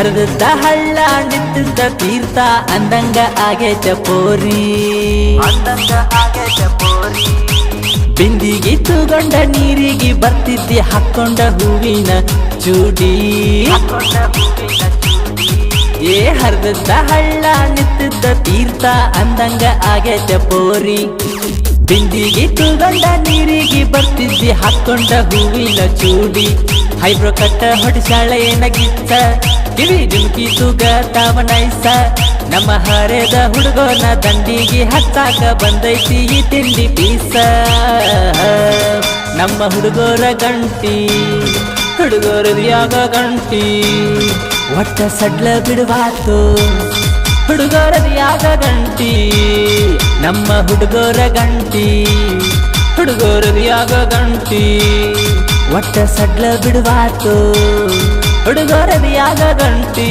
ಹರಿದದ್ದ ಹಳ್ಳ ನಿಂತಿದ್ದ ತೀರ್ಥ ಅಂದಂಗ ಆಗೇತ ಪೋರಿ. ಅಂದಂಗ ಆಗೈತೆ ಪೋರಿ. ಬಿಂದಿಗೆ ತಗೊಂಡ ನೀರಿಗೆ ಬರ್ತಿದ್ದೆ ಹಾಕೊಂಡ ಹೂವಿನ ಚೂಡಿ. ಹಾಕೊಂಡ ಹೂವಿನ ಚೂಡಿ. ಏ ಹರಿದ ಹಳ್ಳ ನಿಂತಿದ್ದ ತೀರ್ಥ ಅಂದಂಗ ಆಗೇತ ಪೋರಿ. ಬಿಂದಿಗೆ ತಗೊಂಡ ನೀರಿಗೆ ಬರ್ತಿದ್ದೆ ಹಾಕೊಂಡ ಹೂವಿನ ಚೂಡಿ. ಹೈಬ್ರೋ ಕಟ್ಟ ಹೊಡಿಸಾಳ ಏನಾಗಿತ್ತ ಕಿವಿ ಡಿಂಕಿ ತೂಗ ತಾವನೈಸ ನಮ್ಮ ಹರೆದ ಹುಡುಗನ ದಂಡಿಗೆ ಹತ್ತಾಕ ಬಂದೈತಿ ಈ ತಿಂಡಿ ಪೀಸ. ನಮ್ಮ ಹುಡುಗರ ಗಂಟಿ ಹುಡುಗರದಿಯಾಗ ಗಂಟಿ. ಒಟ್ಟ ಸಡ್ಲ ಬಿಡುವಾತು ಹುಡುಗರದಿಯಾಗ ಗಂಟಿ. ನಮ್ಮ ಹುಡುಗರ ಗಂಟಿ ಹುಡುಗರದಿಯಾಗ ಗಂಟಿ. ಒಟ್ಟ ಸಡ್ಲ ಬಿಡುವಾತು ಹುಡುಗರದಿಯಾಗ ಗಂಟಿ